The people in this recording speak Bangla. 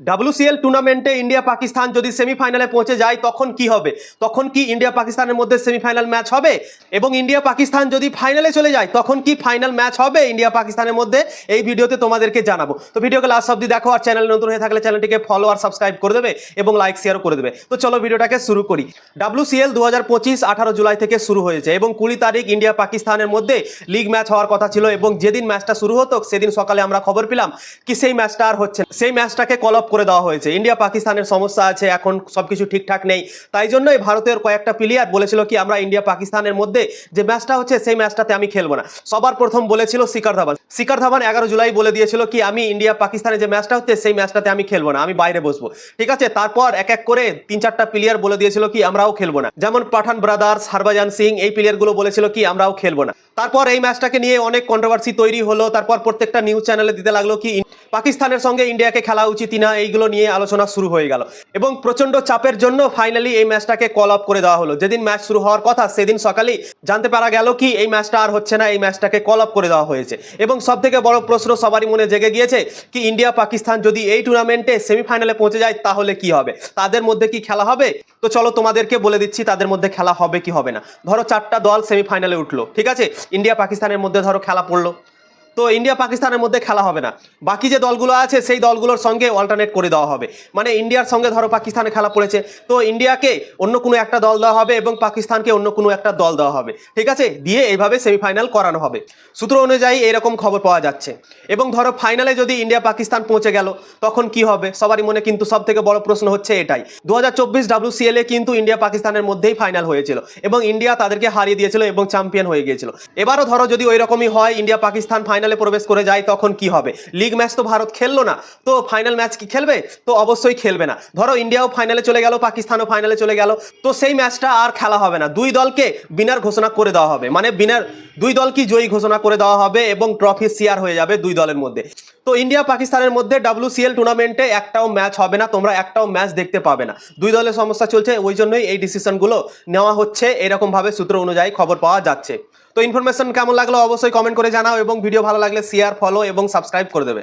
ডাব্লিউসিএল টুর্নামেন্টে ইন্ডিয়া পাকিস্তান যদি সেমিফাইনালে পৌঁছে যায়, তখন কি হবে? তখন কি ইন্ডিয়া পাকিস্তানের মধ্যে সেমিফাইনাল ম্যাচ হবে? এবং ইন্ডিয়া পাকিস্তান যদি ফাইনালে চলে যায়, তখন কি ফাইনাল ম্যাচ হবে ইন্ডিয়া পাকিস্তানের মধ্যে? এই ভিডিওতে তোমাদেরকে জানাব। তো ভিডিওকে লাস্ট অব্দি দেখো, আর চ্যানেল নতুন হয়ে থাকলে চ্যানেলটিকে ফলো আর সাবস্ক্রাইব করে দেবে এবং লাইক শেয়ার করে দেবে। তো চলো ভিডিওটাকে শুরু করি। ডাব্লিউসিএল দু হাজার পঁচিশ আঠারো জুলাই থেকে শুরু হয়েছে এবং কুড়ি তারিখ ইন্ডিয়া পাকিস্তানের মধ্যে লিগ ম্যাচ হওয়ার কথা ছিল এবং যেদিন ম্যাচটা শুরু হতো, সেদিন সকালে আমরা খবর পেলাম কি সেই ম্যাচটা আর হচ্ছে। সেই ম্যাচটাকে কল অফ করে দেওয়া হয়েছে। ইন্ডিয়া, পাকিস্তানের সমস্যা আছে, এখন সবকিছু ঠিকঠাক নেই। তাই জন্যই ভারতের কয়েকটা প্লেয়ার বলেছিল কি, আমরা ইন্ডিয়া, পাকিস্তানের মধ্যে যে ম্যাচটা হচ্ছে, সেই ম্যাচটাতে আমি খেলব না। সবার প্রথম বলেছিল শিকার ধাবান। শিকার ধাবান এগারো জুলাই বলে দিয়েছিল কি, আমি ইন্ডিয়া, পাকিস্তানের যে ম্যাচটা হচ্ছে, সেই ম্যাচটাতে আমি খেলব না, আমি বাইরে বসবো। ঠিক আছে? তারপর এক এক করে তিন চারটা প্লেয়ার বলে দিয়েছিল কি, আমরাও খেলব না। যেমন পাঠান ব্রাদার্স হরভজন সিং, এই প্লেয়ারগুলো বলেছিল কি, আমরাও খেলব না। তারপর এই ম্যাচটাকে নিয়ে অনেক কন্ট্রোভার্সি তৈরি হলো। তারপর প্রত্যেকটা নিউজ চ্যানেলে দিতে লাগল কি, পাকিস্তানের সঙ্গে ইন্ডিয়াকে খেলা উচিত না এইগুলো নিয়ে আলোচনা শুরু হয়ে গেল। এবং প্রচণ্ড চাপের জন্য ফাইনালি এই ম্যাচটাকে কল অফ করে দেওয়া হলো। যেদিন ম্যাচ শুরু হওয়ার কথা, সেদিন সকালেই জানতে পারা গেল কি এই ম্যাচটা আর হচ্ছে না, এই ম্যাচটাকে কল অফ করে দেওয়া হয়েছে। এবং সব থেকে বড় প্রশ্ন সবারই মনে জেগে গিয়েছে কি ইন্ডিয়া পাকিস্তান যদি এই টুর্নামেন্টে সেমিফাইনালে পৌঁছে যায়, তাহলে কি হবে? তাদের মধ্যে কি খেলা হবে? তো চলো তোমাদেরকে বলে দিচ্ছি তাদের মধ্যে খেলা হবে কি হবে না। ধরো চারটা দল সেমিফাইনালে উঠল, ঠিক আছে? ইন্ডিয়া পাকিস্তানের মধ্যে ধরো খেলা পড়ল। তো ইন্ডিয়া পাকিস্তানের মধ্যে খেলা হবে না। বাকি যে দলগুলো আছে, সেই দলগুলোর সঙ্গে অল্টারনেট করে দেওয়া হবে। মানে ইন্ডিয়ার সঙ্গে ধরো পাকিস্তানে খেলা পড়েছে। তো ইন্ডিয়াকে অন্য কোনো একটা দল দেওয়া হবে এবং পাকিস্তানকে অন্য কোনো একটা দল দেওয়া হবে। ঠিক আছে? দিয়ে এইভাবে সেমিফাইনাল করানো হবে। সূত্র অনুযায়ী এরকম খবর পাওয়া যাচ্ছে। এবং ধরো ফাইনালে যদি ইন্ডিয়া পাকিস্তান পৌঁছে গেল, তখন কি হবে? সবারই মনে কিন্তু সব থেকে বড় প্রশ্ন হচ্ছে এটাই। দু হাজার চব্বিশ ডাব্লিউসিএল কিন্তু ইন্ডিয়া পাকিস্তানের মধ্যেই ফাইনাল হয়েছিল। এবং ইন্ডিয়া তাদেরকে হারিয়ে দিয়েছিল এবং চ্যাম্পিয়ন হয়ে গিয়েছিল। এবারও ধরো যদি ওই রকমই হয় ইন্ডিয়া পাকিস্তান ফাইনালে প্রবেশ করে যায়, তখন কি হবে? লিগ ম্যাচ তো ভারত খেললো না। তো ফাইনাল ম্যাচ কি খেলবে? তো অবশ্যই খেলবে না। ধরো ইন্ডিয়াও ফাইনালে চলে গেল, পাকিস্তানও ফাইনালে চলে গেল। তো সেই ম্যাচটা আর খেলা হবে না। দুই দলকে বিনার ঘোষণা করে দেওয়া হবে। মানে বিনার দুই দল কি জয়ী ঘোষণা করে দেওয়া হবে এবং ট্রফি শেয়ার হয়ে যাবে দুই দলের মধ্যে। তো ইন্ডিয়া পাকিস্তানের মধ্যে ডাব্লিউসিএল টুর্নামেন্টে একটাও ম্যাচ হবে না, তোমরা একটাও ম্যাচ দেখতে পাবে না। দুই দলের সমস্যা চলছে, ওই জন্যই এই ডিসিশনগুলো নেওয়া হচ্ছে, এরকমভাবে সূত্র অনুযায়ী খবর পাওয়া যাচ্ছে। তো ইনফরমেশন কেমন লাগল অবশ্যই কমেন্ট করে জানাও এবং ভিডিও ভালো লাগলে শেয়ার ফলো এবং সাবস্ক্রাইব করে দেবে।